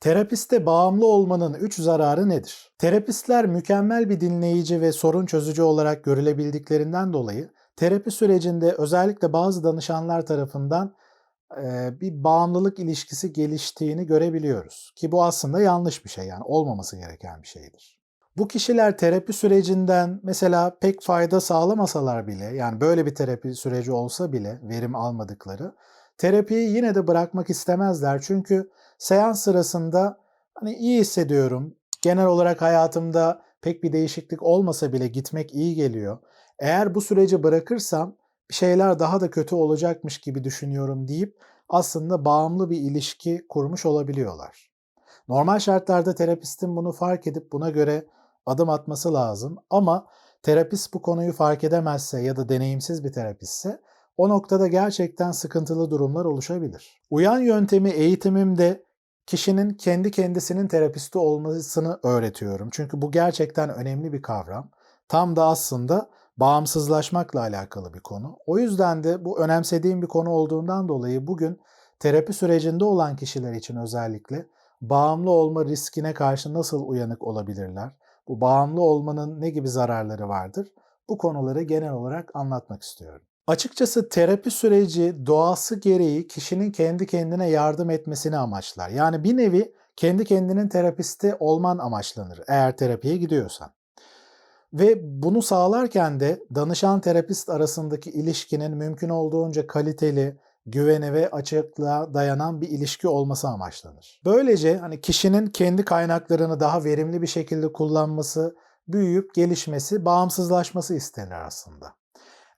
Terapiste bağımlı olmanın 3 zararı nedir? Terapistler mükemmel bir dinleyici ve sorun çözücü olarak görülebildiklerinden dolayı terapi sürecinde özellikle bazı danışanlar tarafından eee, bir bağımlılık ilişkisi geliştiğini görebiliyoruz. Ki bu aslında yanlış bir şey yani olmaması gereken bir şeydir. Bu kişiler terapi sürecinden mesela pek fayda sağlamasalar bile yani böyle bir terapi süreci olsa bile verim almadıkları terapiyi yine de bırakmak istemezler. Çünkü seans sırasında hani iyi hissediyorum. Genel olarak hayatımda pek bir değişiklik olmasa bile gitmek iyi geliyor. Eğer bu süreci bırakırsam bir şeyler daha da kötü olacakmış gibi düşünüyorum deyip aslında bağımlı bir ilişki kurmuş olabiliyorlar. Normal şartlarda terapistin bunu fark edip buna göre adım atması lazım ama terapist bu konuyu fark edemezse ya da deneyimsiz bir terapistse o noktada gerçekten sıkıntılı durumlar oluşabilir. Uyan yöntemi eğitimimde kişinin kendi kendisinin terapisti olmasını öğretiyorum. Çünkü bu gerçekten önemli bir kavram. Tam da aslında bağımsızlaşmakla alakalı bir konu. O yüzden de bu önemsediğim bir konu olduğundan dolayı bugün terapi sürecinde olan kişiler için özellikle bağımlı olma riskine karşı nasıl uyanık olabilirler? Bu bağımlı olmanın ne gibi zararları vardır? Bu konuları genel olarak anlatmak istiyorum. Açıkçası terapi süreci doğası gereği kişinin kendi kendine yardım etmesini amaçlar. Yani bir nevi kendi kendinin terapisti olman amaçlanır eğer terapiye gidiyorsan. Ve bunu sağlarken de danışan terapist arasındaki ilişkinin mümkün olduğunca kaliteli, güvene ve açıklığa dayanan bir ilişki olması amaçlanır. Böylece hani kişinin kendi kaynaklarını daha verimli bir şekilde kullanması, büyüyüp gelişmesi, bağımsızlaşması istenir aslında.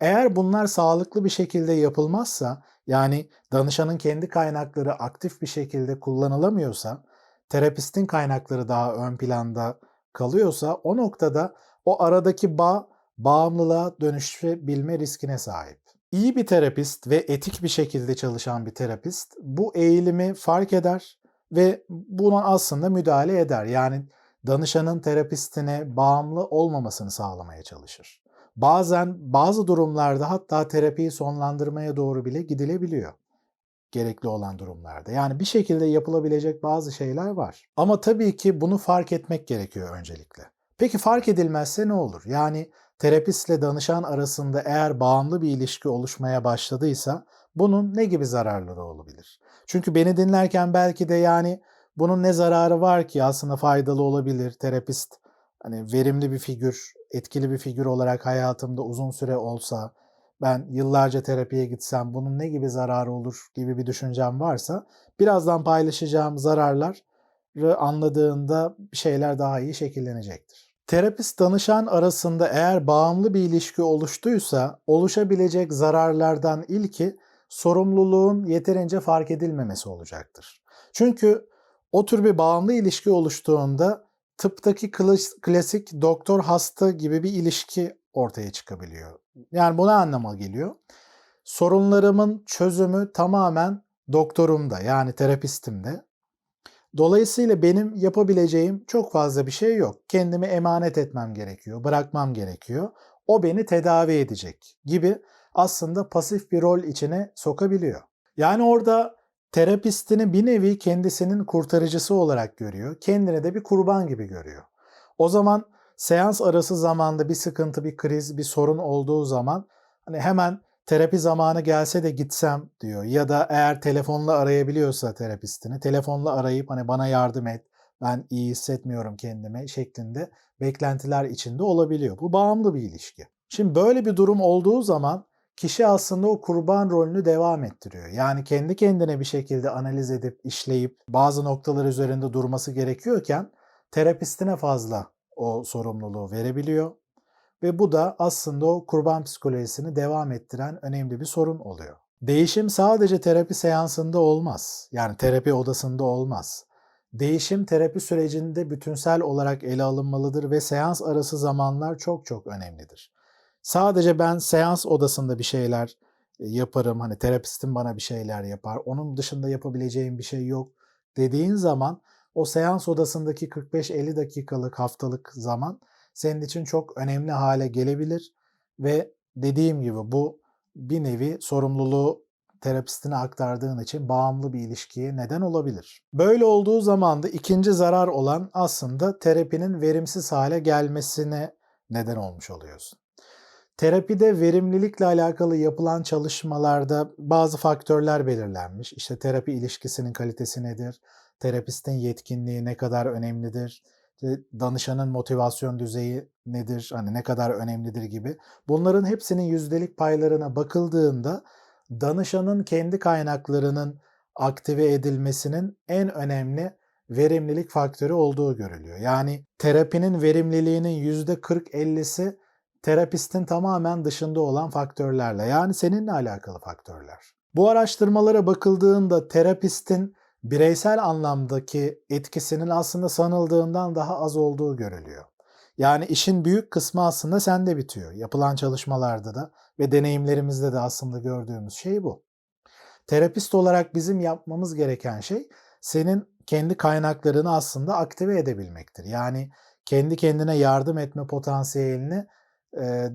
Eğer bunlar sağlıklı bir şekilde yapılmazsa, yani danışanın kendi kaynakları aktif bir şekilde kullanılamıyorsa, terapistin kaynakları daha ön planda kalıyorsa o noktada o aradaki bağ bağımlılığa dönüşebilme riskine sahip. İyi bir terapist ve etik bir şekilde çalışan bir terapist bu eğilimi fark eder ve buna aslında müdahale eder. Yani danışanın terapistine bağımlı olmamasını sağlamaya çalışır. Bazen bazı durumlarda hatta terapiyi sonlandırmaya doğru bile gidilebiliyor gerekli olan durumlarda. Yani bir şekilde yapılabilecek bazı şeyler var. Ama tabii ki bunu fark etmek gerekiyor öncelikle. Peki fark edilmezse ne olur? Yani terapistle danışan arasında eğer bağımlı bir ilişki oluşmaya başladıysa bunun ne gibi zararları olabilir? Çünkü beni dinlerken belki de yani bunun ne zararı var ki aslında faydalı olabilir. Terapist hani verimli bir figür, etkili bir figür olarak hayatımda uzun süre olsa, ben yıllarca terapiye gitsem bunun ne gibi zararı olur gibi bir düşüncem varsa birazdan paylaşacağım zararları anladığında şeyler daha iyi şekillenecektir. Terapist danışan arasında eğer bağımlı bir ilişki oluştuysa oluşabilecek zararlardan ilki sorumluluğun yeterince fark edilmemesi olacaktır. Çünkü o tür bir bağımlı ilişki oluştuğunda tıptaki klasik doktor hasta gibi bir ilişki ortaya çıkabiliyor. Yani bu ne anlama geliyor? Sorunlarımın çözümü tamamen doktorumda yani terapistimde. Dolayısıyla benim yapabileceğim çok fazla bir şey yok. Kendimi emanet etmem gerekiyor, bırakmam gerekiyor. O beni tedavi edecek gibi aslında pasif bir rol içine sokabiliyor. Yani orada terapistini bir nevi kendisinin kurtarıcısı olarak görüyor. Kendini de bir kurban gibi görüyor. O zaman seans arası zamanda bir sıkıntı, bir kriz, bir sorun olduğu zaman hani hemen terapi zamanı gelse de gitsem diyor. Ya da eğer telefonla arayabiliyorsa terapistini, telefonla arayıp hani bana yardım et, ben iyi hissetmiyorum kendimi şeklinde beklentiler içinde olabiliyor. Bu bağımlı bir ilişki. Şimdi böyle bir durum olduğu zaman kişi aslında o kurban rolünü devam ettiriyor. Yani kendi kendine bir şekilde analiz edip, işleyip bazı noktalar üzerinde durması gerekiyorken terapistine fazla o sorumluluğu verebiliyor. Ve bu da aslında o kurban psikolojisini devam ettiren önemli bir sorun oluyor. Değişim sadece terapi seansında olmaz. Yani terapi odasında olmaz. Değişim terapi sürecinde bütünsel olarak ele alınmalıdır ve seans arası zamanlar çok çok önemlidir. Sadece ben seans odasında bir şeyler yaparım, hani terapistim bana bir şeyler yapar, onun dışında yapabileceğim bir şey yok dediğin zaman o seans odasındaki 45-50 dakikalık haftalık zaman senin için çok önemli hale gelebilir ve dediğim gibi bu bir nevi sorumluluğu terapistine aktardığın için bağımlı bir ilişkiye neden olabilir. Böyle olduğu zaman da ikinci zarar olan aslında terapinin verimsiz hale gelmesine neden olmuş oluyorsun. Terapide verimlilikle alakalı yapılan çalışmalarda bazı faktörler belirlenmiş. İşte terapi ilişkisinin kalitesi nedir? Terapistin yetkinliği ne kadar önemlidir? İşte danışanın motivasyon düzeyi nedir? Hani ne kadar önemlidir gibi. Bunların hepsinin yüzdelik paylarına bakıldığında danışanın kendi kaynaklarının aktive edilmesinin en önemli verimlilik faktörü olduğu görülüyor. Yani terapinin verimliliğinin %40-50'si terapistin tamamen dışında olan faktörlerle yani seninle alakalı faktörler. Bu araştırmalara bakıldığında terapistin bireysel anlamdaki etkisinin aslında sanıldığından daha az olduğu görülüyor. Yani işin büyük kısmı aslında sende bitiyor. Yapılan çalışmalarda da ve deneyimlerimizde de aslında gördüğümüz şey bu. Terapist olarak bizim yapmamız gereken şey senin kendi kaynaklarını aslında aktive edebilmektir. Yani kendi kendine yardım etme potansiyelini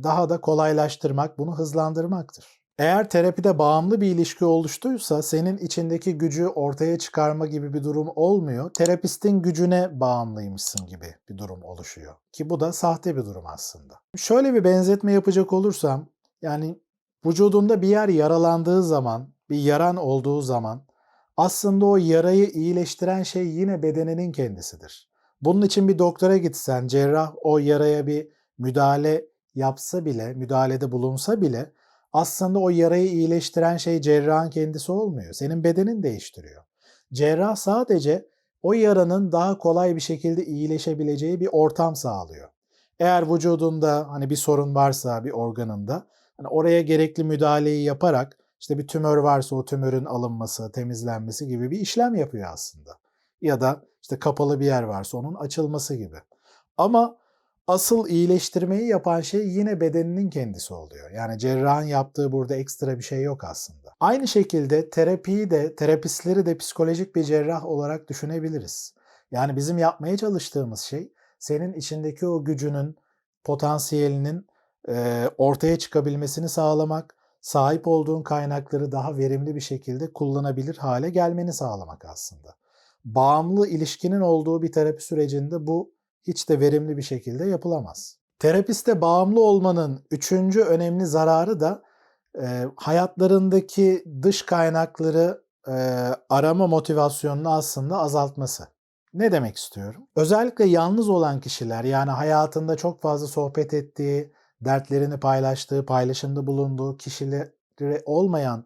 daha da kolaylaştırmak, bunu hızlandırmaktır. Eğer terapide bağımlı bir ilişki oluştuysa senin içindeki gücü ortaya çıkarma gibi bir durum olmuyor. Terapistin gücüne bağımlıymışsın gibi bir durum oluşuyor. Ki bu da sahte bir durum aslında. Şöyle bir benzetme yapacak olursam yani vücudunda bir yer yaralandığı zaman, bir yaran olduğu zaman aslında o yarayı iyileştiren şey yine bedeninin kendisidir. Bunun için bir doktora gitsen, cerrah o yaraya bir müdahale yapsa bile, müdahalede bulunsa bile aslında o yarayı iyileştiren şey cerrahın kendisi olmuyor. Senin bedenin değiştiriyor. Cerrah sadece o yaranın daha kolay bir şekilde iyileşebileceği bir ortam sağlıyor. Eğer vücudunda hani bir sorun varsa bir organında hani oraya gerekli müdahaleyi yaparak işte bir tümör varsa o tümörün alınması, temizlenmesi gibi bir işlem yapıyor aslında. Ya da işte kapalı bir yer varsa onun açılması gibi. Ama asıl iyileştirmeyi yapan şey yine bedeninin kendisi oluyor. Yani cerrahın yaptığı burada ekstra bir şey yok aslında. Aynı şekilde terapiyi de, terapistleri de psikolojik bir cerrah olarak düşünebiliriz. Yani bizim yapmaya çalıştığımız şey senin içindeki o gücünün, potansiyelinin e, ortaya çıkabilmesini sağlamak, sahip olduğun kaynakları daha verimli bir şekilde kullanabilir hale gelmeni sağlamak aslında. Bağımlı ilişkinin olduğu bir terapi sürecinde bu hiç de verimli bir şekilde yapılamaz. Terapiste bağımlı olmanın üçüncü önemli zararı da e, hayatlarındaki dış kaynakları e, arama motivasyonunu aslında azaltması. Ne demek istiyorum? Özellikle yalnız olan kişiler yani hayatında çok fazla sohbet ettiği, dertlerini paylaştığı, paylaşımda bulunduğu kişileri olmayan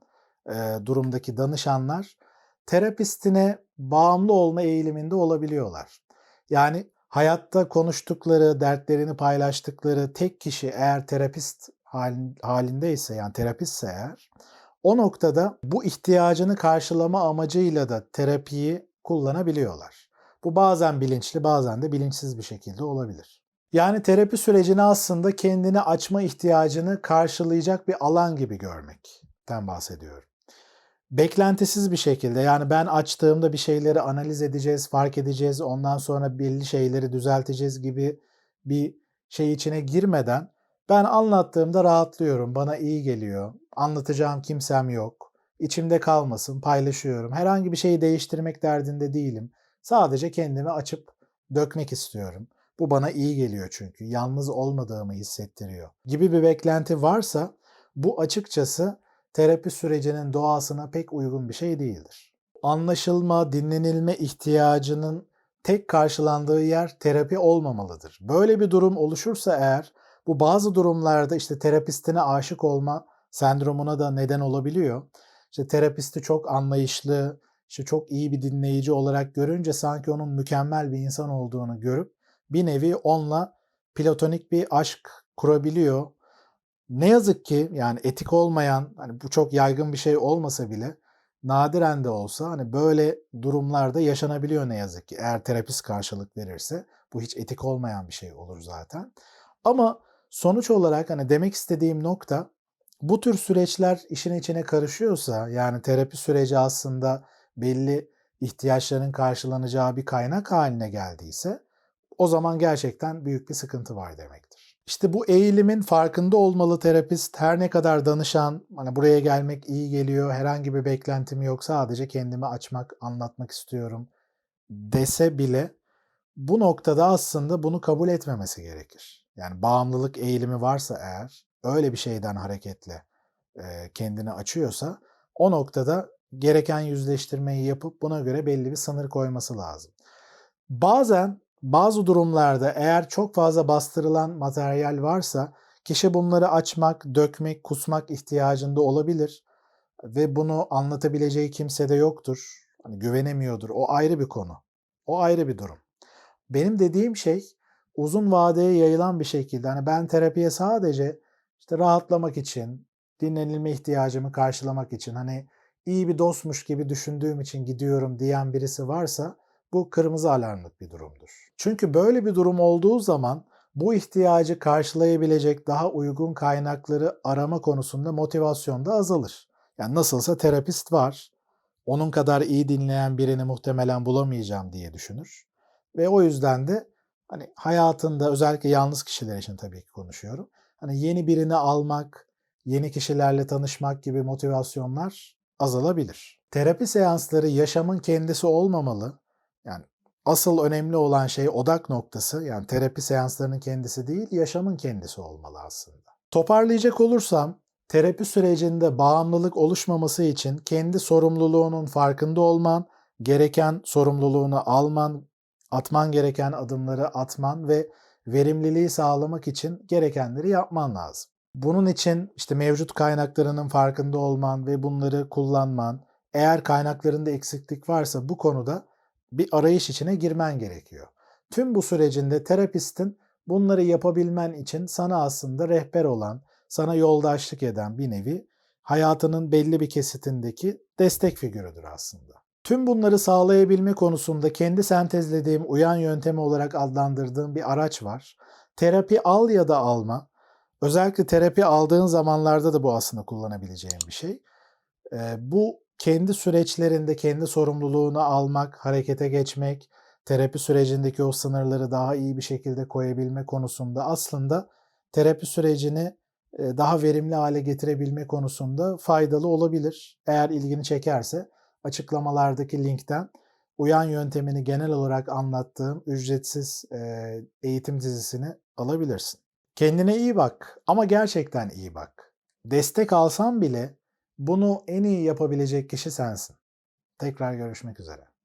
e, durumdaki danışanlar terapistine bağımlı olma eğiliminde olabiliyorlar. Yani hayatta konuştukları, dertlerini paylaştıkları tek kişi eğer terapist halindeyse yani terapistse eğer o noktada bu ihtiyacını karşılama amacıyla da terapiyi kullanabiliyorlar. Bu bazen bilinçli bazen de bilinçsiz bir şekilde olabilir. Yani terapi sürecini aslında kendini açma ihtiyacını karşılayacak bir alan gibi görmekten bahsediyorum beklentisiz bir şekilde yani ben açtığımda bir şeyleri analiz edeceğiz, fark edeceğiz, ondan sonra belli şeyleri düzelteceğiz gibi bir şey içine girmeden ben anlattığımda rahatlıyorum, bana iyi geliyor, anlatacağım kimsem yok, içimde kalmasın, paylaşıyorum. Herhangi bir şeyi değiştirmek derdinde değilim. Sadece kendimi açıp dökmek istiyorum. Bu bana iyi geliyor çünkü yalnız olmadığımı hissettiriyor gibi bir beklenti varsa bu açıkçası terapi sürecinin doğasına pek uygun bir şey değildir. Anlaşılma, dinlenilme ihtiyacının tek karşılandığı yer terapi olmamalıdır. Böyle bir durum oluşursa eğer bu bazı durumlarda işte terapistine aşık olma sendromuna da neden olabiliyor. İşte terapisti çok anlayışlı, işte çok iyi bir dinleyici olarak görünce sanki onun mükemmel bir insan olduğunu görüp bir nevi onunla platonik bir aşk kurabiliyor ne yazık ki yani etik olmayan hani bu çok yaygın bir şey olmasa bile nadiren de olsa hani böyle durumlarda yaşanabiliyor ne yazık ki. Eğer terapist karşılık verirse bu hiç etik olmayan bir şey olur zaten. Ama sonuç olarak hani demek istediğim nokta bu tür süreçler işin içine karışıyorsa yani terapi süreci aslında belli ihtiyaçların karşılanacağı bir kaynak haline geldiyse o zaman gerçekten büyük bir sıkıntı var demektir. İşte bu eğilimin farkında olmalı terapist. Her ne kadar danışan, hani buraya gelmek iyi geliyor, herhangi bir beklentim yok, sadece kendimi açmak, anlatmak istiyorum dese bile bu noktada aslında bunu kabul etmemesi gerekir. Yani bağımlılık eğilimi varsa eğer, öyle bir şeyden hareketle e, kendini açıyorsa o noktada gereken yüzleştirmeyi yapıp buna göre belli bir sınır koyması lazım. Bazen bazı durumlarda eğer çok fazla bastırılan materyal varsa kişi bunları açmak, dökmek, kusmak ihtiyacında olabilir ve bunu anlatabileceği kimse de yoktur. Hani güvenemiyordur. O ayrı bir konu. O ayrı bir durum. Benim dediğim şey uzun vadeye yayılan bir şekilde hani ben terapiye sadece işte rahatlamak için, dinlenilme ihtiyacımı karşılamak için hani iyi bir dostmuş gibi düşündüğüm için gidiyorum diyen birisi varsa bu kırmızı alarmlık bir durumdur. Çünkü böyle bir durum olduğu zaman bu ihtiyacı karşılayabilecek daha uygun kaynakları arama konusunda motivasyon da azalır. Yani nasılsa terapist var. Onun kadar iyi dinleyen birini muhtemelen bulamayacağım diye düşünür. Ve o yüzden de hani hayatında özellikle yalnız kişiler için tabii ki konuşuyorum. Hani yeni birini almak, yeni kişilerle tanışmak gibi motivasyonlar azalabilir. Terapi seansları yaşamın kendisi olmamalı. Yani asıl önemli olan şey odak noktası yani terapi seanslarının kendisi değil, yaşamın kendisi olmalı aslında. Toparlayacak olursam terapi sürecinde bağımlılık oluşmaması için kendi sorumluluğunun farkında olman, gereken sorumluluğunu alman, atman gereken adımları atman ve verimliliği sağlamak için gerekenleri yapman lazım. Bunun için işte mevcut kaynaklarının farkında olman ve bunları kullanman, eğer kaynaklarında eksiklik varsa bu konuda bir arayış içine girmen gerekiyor. Tüm bu sürecinde terapistin bunları yapabilmen için sana aslında rehber olan, sana yoldaşlık eden bir nevi hayatının belli bir kesitindeki destek figürüdür aslında. Tüm bunları sağlayabilme konusunda kendi sentezlediğim uyan yöntemi olarak adlandırdığım bir araç var. Terapi al ya da alma. Özellikle terapi aldığın zamanlarda da bu aslında kullanabileceğin bir şey. Bu kendi süreçlerinde kendi sorumluluğunu almak, harekete geçmek, terapi sürecindeki o sınırları daha iyi bir şekilde koyabilme konusunda aslında terapi sürecini daha verimli hale getirebilme konusunda faydalı olabilir. Eğer ilgini çekerse açıklamalardaki linkten uyan yöntemini genel olarak anlattığım ücretsiz eğitim dizisini alabilirsin. Kendine iyi bak ama gerçekten iyi bak. Destek alsan bile bunu en iyi yapabilecek kişi sensin. Tekrar görüşmek üzere.